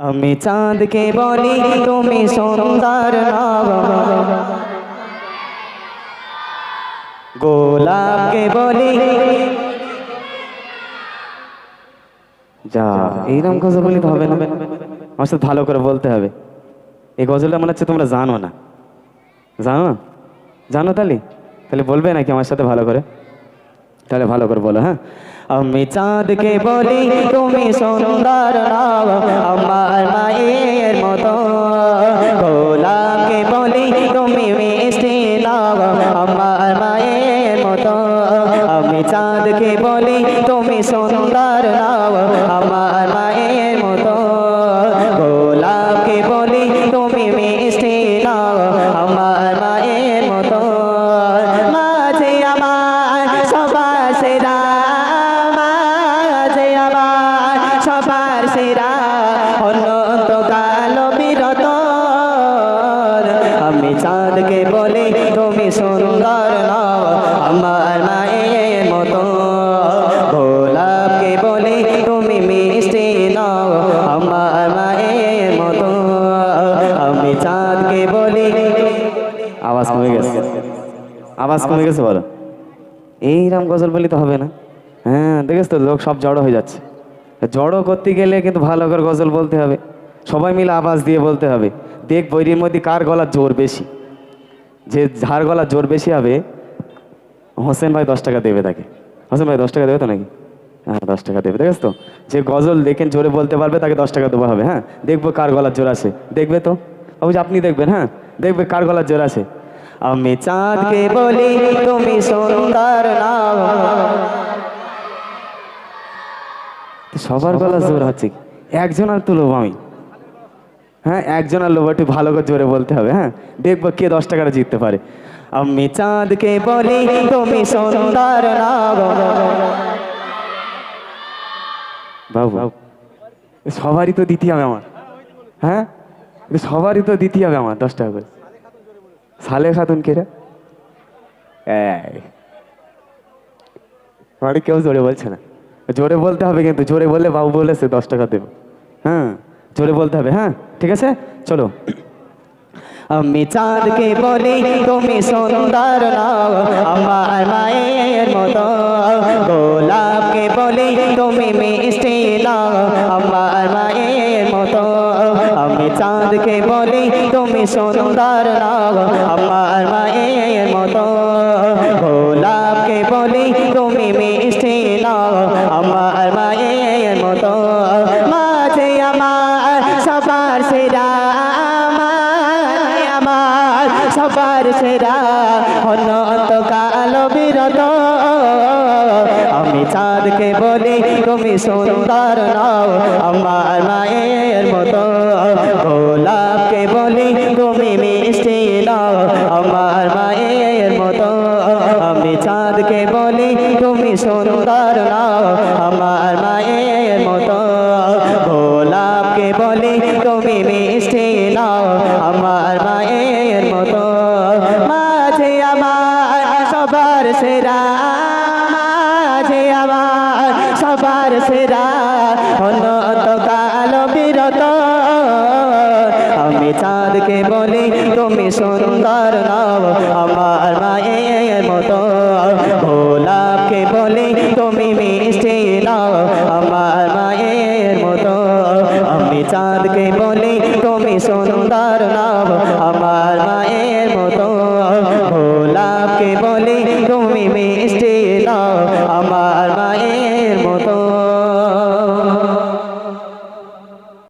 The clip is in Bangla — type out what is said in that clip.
আমি চাঁদকে বলি, তুমি সুন্দর গোলাপকে বলি, যা, এইরকম গজল বলি তো হবে না। আমার সাথে ভালো করে বলতে হবে। এই গজলটা মনে হচ্ছে তোমরা জানো না। জানো? জানো তাহলে? তাহলে বলবে নাকি আমার সাথে ভালো করে? তাহলে ভালো করে বলো হ্যাঁ? আমি চাঁদকে বলি তুমি সুন্দর নাও আমার মায়ের মতো গোলাপকে বলি তুমি মিষ্টি নাও আমার মায়ের মতো আমি চাঁদকে বলি তুমি সুন্দর নাও আমার মায়ের মতো গোলাপকে বলি তুমি মিষ্টি আমি চাঁদকে বলি, তুমি সুন্দর নাও, আমার মায়ের মতো। গোলাপকে বলি, তুমি মিষ্টি নাও, আমার মায়ের মতো। আমি চাঁদকে বলি আওয়াজ কমে গেছে। আওয়াজ কমে গেছে বলো। এইরকম গজল বলি তো হবে না। হ্যাঁ দেখেছ তো, লোক সব জড়ো হয়ে যাচ্ছে। জড়ো করতে গেলে কিন্তু ভালো করে গজল বলতে হবে। সবাই মিলে আওয়াজ দিয়ে বলতে হবে দেখ বৈরির মধ্যে কার গলার জোর বেশি? যে যার গলার জোর বেশি হবে হোসেন ভাই দশ টাকা দেবে তাকে। হোসেন ভাই দশ টাকা দেবে তো নাকি? হ্যাঁ দশ টাকা দেবে দেখেছ তো? যে গজল দেখেন জোরে বলতে পারবে তাকে দশ টাকা দেওয়া হবে হ্যাঁ? দেখব কার গলার জোর আছে। দেখবে তো? অবশ্যই আপনি দেখবেন হ্যাঁ? দেখবে কার গলার জোর আছে। আমি চাঁদকে বলি তুমি সুন্দর নাও সবার গলা জোর হচ্ছে? একজন আর তুলব আমি। হ্যাঁ একজন আর লোভ একটু ভালো করে জোরে বলতে হবে হ্যাঁ? দেখব কে দশ টাকাটা জিততে পারে। আমি চাঁদকে বলি, তুমি সুন্দর বাবু সবারই তো দিতে হবে আমার হ্যাঁ? সবারই তো দিতে হবে আমার দশ টাকা করে। সালে খাতুন কে বাড়ি কেউ জোরে বলছে না। জোরে বলতে হবে কিন্তু, জোরে বললে বাবু বলেছে দশ টাকা দেবো হ্যাঁ? জোরে বলতে হবে হ্যাঁ? ঠিক আছে? চলো। আমি চাঁদকে বলি, তুমি সুন্দর আমার মায়ের মতো। গোলাপকে বলি, তুমি মিষ্টি আমার মায়ের মতো। আমি চাঁদকে বলি, তুমি সুন্দর আমার মায়ের মতো। গোলাপকে বলি, তুমি মিষ্টি আমার সবার সেরা। অনন্ত কালো বিরত। আমি চাঁদকে বলি, তুমি সুন্দর নাও, আমার মায়ের মতো। গোলাপকে বলি, তুমি মিষ্টি নাও, আমার মায়ের মতো। আমি চাঁদকে বলি, তুমি সুন্দর নাও, আমার সবার সেরা, মাঝে আমার সবার সেরা। অনন্ত কালো বিরত, আমি চাঁদকে বলি, তুমি সুন্দর নাও, আমার মায়ের মতো। গোলাপকে বলি, তুমি মিষ্টি নাও, আমার মায়ের মতো। আমি চাঁদকে বলি, তুমি সুন্দর নাও, আমার মায়ের মতো। গোলাপকে বলি তুমি মিষ্টি